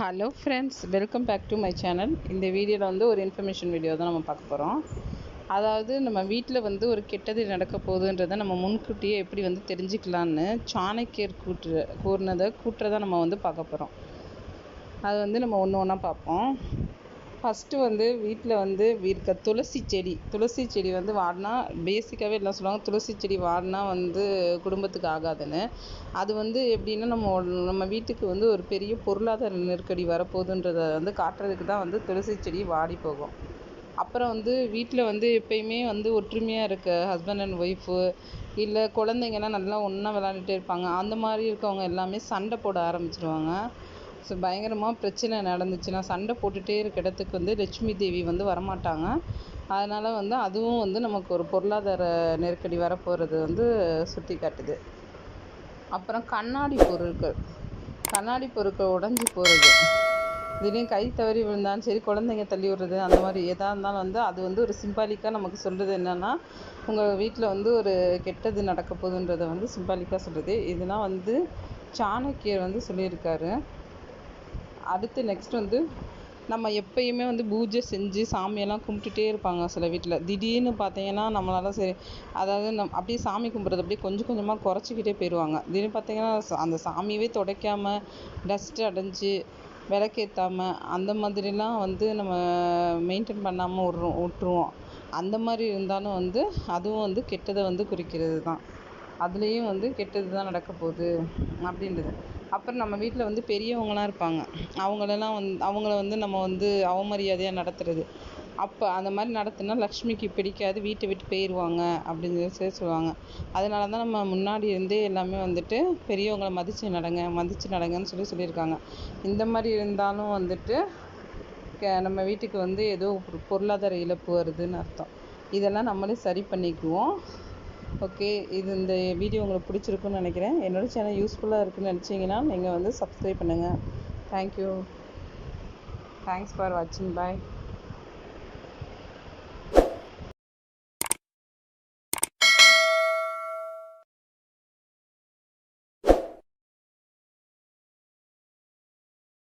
Hello friends welcome back to my channel இந்த வீடியோவில் வந்து ஒரு இன்ஃபர்மேஷன் வீடியோ தான் நம்ம பார்க்க போகிறோம் அதாவது நம்ம வீட்டில் வந்து ஒரு கெட்டது நடக்க போகுதுன்றதை நம்ம முன்கூட்டியே எப்படி வந்து தெரிஞ்சுக்கலான்னு சாணக்கியர் கூற்று கூறினதை கூட்டுறதை நம்ம வந்து பார்க்க போகிறோம் அது வந்து நம்ம ஒன்று ஒன்றா பார்ப்போம். ஃபஸ்ட்டு வந்து வீட்டில் வந்து இருக்க துளசி செடி துளசி செடி வந்து வாடினா பேசிக்காகவே எல்லாம் சொல்லுவாங்க? துளசி செடி வாடினா வந்து குடும்பத்துக்கு ஆகாதுன்னு. அது வந்து எப்படின்னா நம்ம நம்ம வீட்டுக்கு வந்து ஒரு பெரிய பொருளாதார நெருக்கடி வரப்போகுதுன்றதை வந்து காட்டுறதுக்கு தான் வந்து துளசி செடி வாடி போகும். அப்புறம் வந்து வீட்டில் வந்து எப்பயுமே வந்து ஒற்றுமையாக இருக்க ஹஸ்பண்ட் அண்ட் ஒய்ஃபு இல்லை குழந்தைங்கலாம் நல்லா ஒன்றா விளாண்டுட்டே இருப்பாங்க. அந்த மாதிரி இருக்கவங்க எல்லாமே சண்டை போட ஆரம்பிச்சிருவாங்க. ஸோ பயங்கரமாக பிரச்சனை நடந்துச்சுன்னா சண்டை போட்டுகிட்டே இருக்க இடத்துக்கு வந்து லட்சுமி தேவி வந்து வரமாட்டாங்க. அதனால் வந்து அதுவும் வந்து நமக்கு ஒரு பொருளாதார நெருக்கடி வரப்போகிறது வந்து சுட்டி காட்டுது. அப்புறம் கண்ணாடி பொருட்கள். கண்ணாடி பொருட்கள் உடஞ்சி போகிறது திடீர்னு கை தவறி விழுந்தாலும் சரி குழந்தைங்க தள்ளி விடுறது அந்த மாதிரி எதாக இருந்தாலும் வந்து அது வந்து ஒரு சிம்பாலிக்காக நமக்கு சொல்கிறது என்னென்னா உங்கள் வீட்டில் வந்து ஒரு கெட்டது நடக்க போகுதுன்றதை வந்து சிம்பாலிக்காக சொல்கிறது இதெல்லாம் வந்து சாணக்கியர் வந்து சொல்லியிருக்காரு. அடுத்து நெக்ஸ்ட் வந்து நம்ம எப்பயுமே வந்து பூஜை செஞ்சு சாமியெல்லாம் கும்பிட்டுட்டே இருப்பாங்க சில வீட்டில் திடீர்னு பார்த்தீங்கன்னா நம்மளால சரி அதாவது நம் அப்படியே சாமி கும்பிட்றது அப்படியே கொஞ்சம் கொஞ்சமாக குறைச்சிக்கிட்டே போயிடுவாங்க திடீர்னு பார்த்தீங்கன்னா அந்த சாமியவே துடைக்காம டஸ்ட் அடைஞ்சு விளக்கேற்றாமல் அந்த மாதிரிலாம் வந்து நம்ம மெயின்டைன் பண்ணாமல் விட்றோம் விட்ருவோம் அந்த மாதிரி இருந்தாலும் வந்து அதுவும் வந்து கெட்டதை வந்து குறிக்கிறது தான் அதுலேயும் வந்து கெட்டது தான் நடக்க போகுது அப்படின்றது. அப்புறம் நம்ம வீட்டில் வந்து பெரியவங்களாம் இருப்பாங்க. அவங்களெல்லாம் வந் அவங்கள வந்து நம்ம வந்து அவமரியாதையாக நடத்துறது. அப்போ அந்த மாதிரி நடத்தினா லக்ஷ்மிக்கு பிடிக்காது வீட்டை விட்டு போயிடுவாங்க அப்படின்னு சொல்லி சொல்லுவாங்க. அதனால தான் நம்ம முன்னாடி இருந்தே எல்லாமே வந்துட்டு பெரியவங்களை மதித்து நடங்க மதித்து நடங்கன்னு சொல்லி சொல்லியிருக்காங்க. இந்த மாதிரி இருந்தாலும் வந்துட்டு நம்ம வீட்டுக்கு வந்து ஏதோ பொருளாதார இழப்பு வருதுன்னு அர்த்தம். இதெல்லாம் நம்மளே சரி பண்ணிக்குவோம். ஓகே இது இந்த வீடியோ உங்களுக்கு பிடிச்சிருக்குன்னு நினைக்கிறேன். என்னோடய சேனல் யூஸ்ஃபுல்லாக இருக்குன்னு நினச்சிங்கன்னா நீங்கள் வந்து சப்ஸ்கிரைப் பண்ணுங்கள் தேங்க்யூ தேங்க்ஸ் ஃபார் வாட்சிங் பாய்